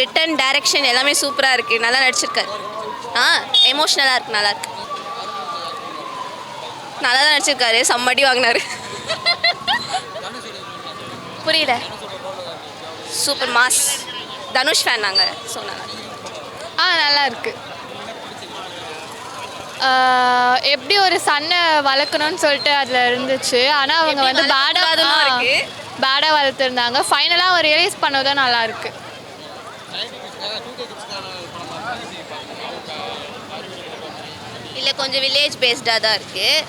Return direction எல்லாமே சூப்பராக இருக்குது நல்லா நடிச்சிருக்காரு. ஆ எமோஷ்னலாக இருக்கு நல்லா இருக்கு. நல்லா தான் நடிச்சிருக்காரு. செம்மடி வாங்கினாரு. புரியல. சூப்பர் மாஸ் தனுஷ் ஃபேன் நாங்கள் ஸோ நல்லா. ஆ நல்லா இருக்கு. எப்படி ஒரு சன்னை வளர்க்கணும்னு சொல்லிட்டு அதில் இருந்துச்சு. ஆனால் அவங்க வந்து பேடாக. பேடாக வளர்த்துருந்தாங்க. ஃபைனலாக அவர் ரியலைஸ் பண்ணதான் நல்லா இருக்கு. இல்லை கொஞ்சம் வில்லேஜ் பேஸ்டாக தான் இருக்குது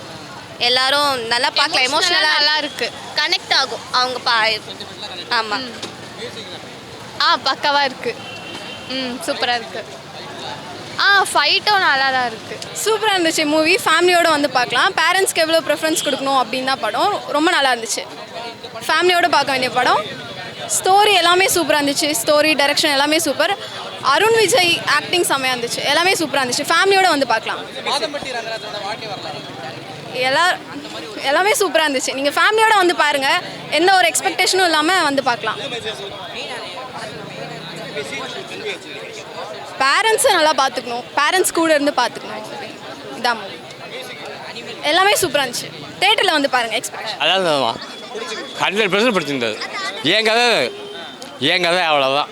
எல்லாரும் நல்லா பார்க்கலாம் எமோஷ்னலாக நல்லா இருக்கு. கனெக்ட் ஆகும். அவங்க பா ஆமாம் ஆ பக்காவாக இருக்கு. ம் சூப்பராக இருக்கு. ஆ ஃபைட்டும் நல்லா தான் இருக்கு. சூப்பராக இருந்துச்சு மூவி ஃபேமிலியோட வந்து பார்க்கலாம். பேரண்ட்ஸ்க்கு எவ்வளோ ப்ரிஃபரன்ஸ் கொடுக்கணும் அப்படின்னு தான் படம் ரொம்ப நல்லா இருந்துச்சு. ஃபேமிலியோட பார்க்க வேண்டிய படம் ஸ்டோரி எல்லாமே சூப்பராக இருந்துச்சு. ஸ்டோரி டைரக்ஷன் எல்லாமே சூப்பர் அருண் விஜய் ஆக்டிங் செம்மையாக இருந்துச்சு. எல்லாமே சூப்பராக இருந்துச்சு. ஃபேமிலியோட வந்து பார்க்கலாம். எல்லா எல்லாமே சூப்பராக இருந்துச்சு. நீங்கள் ஃபேமிலியோட வந்து பாருங்கள் எந்த ஒரு எக்ஸ்பெக்டேஷனும் இல்லாமல் வந்து பார்க்கலாம். பேரண்ட்ஸை நல்லா பார்த்துக்கணும். பேரண்ட்ஸ் கூட இருந்து பார்த்துக்கணும். movie. எல்லாமே சூப்பராக இருந்துச்சு. தேட்டரில் வந்து பாருங்கள் எக்ஸ்பெக்டேஷன் அதான் ஹண்ட்ரட் பர்சன்ட் பிடிச்சிருந்தது என் கதை என் கதை அவ்வளோதான்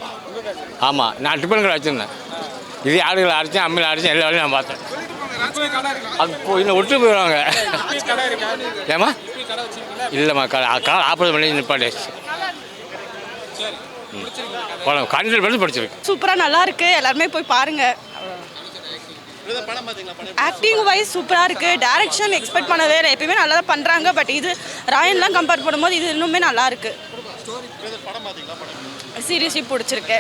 ஆமாம் நான் டிஃபன் கடை வச்சுருந்தேன். இது ஆடுகளை அடித்தேன் அம்மையில் அடித்தேன் எல்லா வேலையும் நான் பார்த்தேன். அது இன்னும் விட்டு போயிடுவாங்க. ஏம்மா? இல்லைம்மா கடை கால் ஆப்ரேஷன் பண்ணி நிப்பாட்டியாச்சு ம். படம் படிச்சிருக்கு சூப்பராக நல்லா இருக்கு. எல்லாருமே போய் பாருங்க. ஆக்டிங் வைஸ் சூப்பராக இருக்குது டேரக்ஷன் எக்ஸ்பெக்ட் பண்ணவே இல்லை. எப்பயுமே நல்லா தான் பண்ணுறாங்க பட் இது ராயன்லாம் கம்பேர் பண்ணும்போது இது இன்னுமே நல்லா இருக்கு. சீரியஸ்லி பிடிச்சிருக்கு.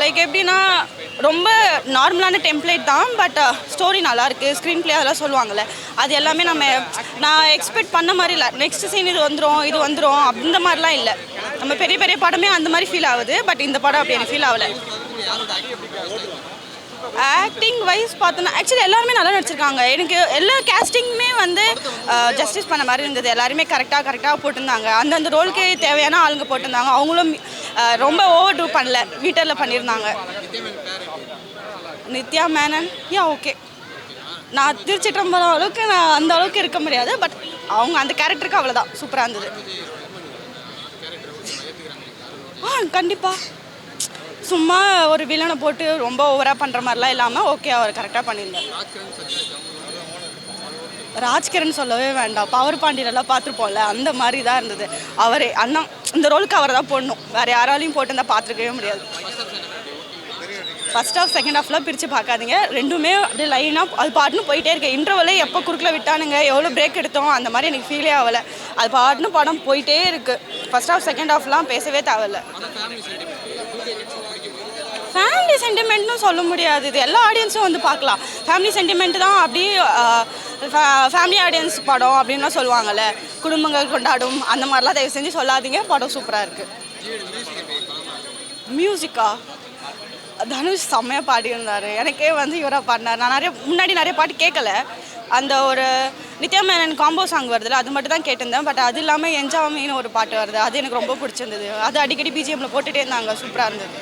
லைக் எப்படின்னா ரொம்ப நார்மலான டெம்ப்ளேட் தான். பட் ஸ்டோரி நல்லாயிருக்கு ஸ்க்ரீன் பிளே அதெல்லாம் சொல்லுவாங்கல்ல. அது எல்லாமே நம்ம நான் எக்ஸ்பெக்ட் பண்ண மாதிரி இல்லை. நெக்ஸ்ட் சீன் இது வந்துடும் இது வந்துடும் அந்த மாதிரிலாம் இல்லை. நம்ம பெரிய பெரிய படமே அந்த மாதிரி ஃபீல் ஆகுது. பட் இந்த படம் அப்படி எனக்கு ஃபீல் ஆகலை. ஆக்டிங் வைஸ் பார்த்தோன்னா ஆக்சுவலி எல்லாருமே நல்லா நடிச்சிருக்காங்க. எனக்கு எல்லா கேஸ்டிங்குமே வந்து ஜஸ்டிஸ் பண்ண மாதிரி இருந்தது. எல்லாருமே கரெக்டாக கரெக்டாக போட்டிருந்தாங்க. அந்தந்த ரோலுக்கு தேவையான ஆளுங்க போட்டிருந்தாங்க. அவங்களும் ரொம்ப ஓவர் டூ பண்ணல. வீட்டரில் பண்ணியிருந்தாங்க நித்யா மேனன்? யா ஓகே நான் திருச்சிட்டம்பரம் அளவுக்கு நான் அந்த அளவுக்கு இருக்க முடியாது. பட் அவங்க அந்த கேரக்டருக்கு அவ்வளோதான் சூப்பராக இருந்தது. ஆ கண்டிப்பாக சும்மா ஒரு வில்லனை போட்டு ரொம்ப ஓவராக பண்ணுற மாதிரிலாம் இல்லாமல் ஓகே அவர் கரெக்டாக பண்ணியிருந்தார். ராஜ்கிரண் சொல்லவே வேண்டாம். பவர் பாண்டியிலலாம் பார்த்துருப்போம்ல அந்த மாதிரி தான் இருந்தது. அவரே அண்ணன் இந்த ரோலுக்கு அவரை தான் போடணும். வேறு யாராலையும் போட்டிருந்தா பார்த்துருக்கவே முடியாது. ஃபர்ஸ்ட் ஹாஃப் செகண்ட் ஹாஃப்லாம் பிரித்து பார்க்காதீங்க. ரெண்டுமே அப்படியே லைனாக அது பாட்டுன்னு போயிட்டே இருக்கு. இன்டர்வலே எப்போ குறுக்கில் விட்டானுங்க எவ்வளோ பிரேக் எடுத்தோம் அந்த மாதிரி எனக்கு ஃபீலே ஆகலை. அது பாட்டுன்னு படம் போயிட்டே இருக்குது ஃபர்ஸ்ட் ஹாஃப் செகண்ட் ஹாஃப்லாம் பேசவே தேவையில்ல. ஃபேமிலி சென்டிமெண்ட்னு சொல்ல முடியாது. இது எல்லா ஆடியன்ஸும் வந்து பார்க்கலாம். ஃபேமிலி சென்டிமெண்ட் தான் அப்படியே ஃபேமிலி ஆடியன்ஸ் படம் அப்படின்லாம் சொல்லுவாங்கல்ல. குடும்பங்கள் கொண்டாடும் அந்த மாதிரிலாம் தயவு செஞ்சு சொல்லாதீங்க. படம் சூப்பராக இருக்குது மியூசிக்கா தனுஷ் செம்மையாக பாடியிருந்தார். எனக்கே வந்து இவராக பாடினார். நான் நிறைய முன்னாடி நிறைய பாட்டு கேட்கல. அந்த ஒரு நித்யா மேனன் காம்போ சாங் வருதுல்ல அது மட்டும் தான் கேட்டிருந்தேன். பட் அது இல்லாமல் என்ஜாமின்னு ஒரு பாட்டு வருது. அது எனக்கு ரொம்ப பிடிச்சிருந்தது. அது அடிக்கடி பிஜிஎம்மில் போட்டுகிட்டே இருந்தாங்க. சூப்பராக இருந்தது.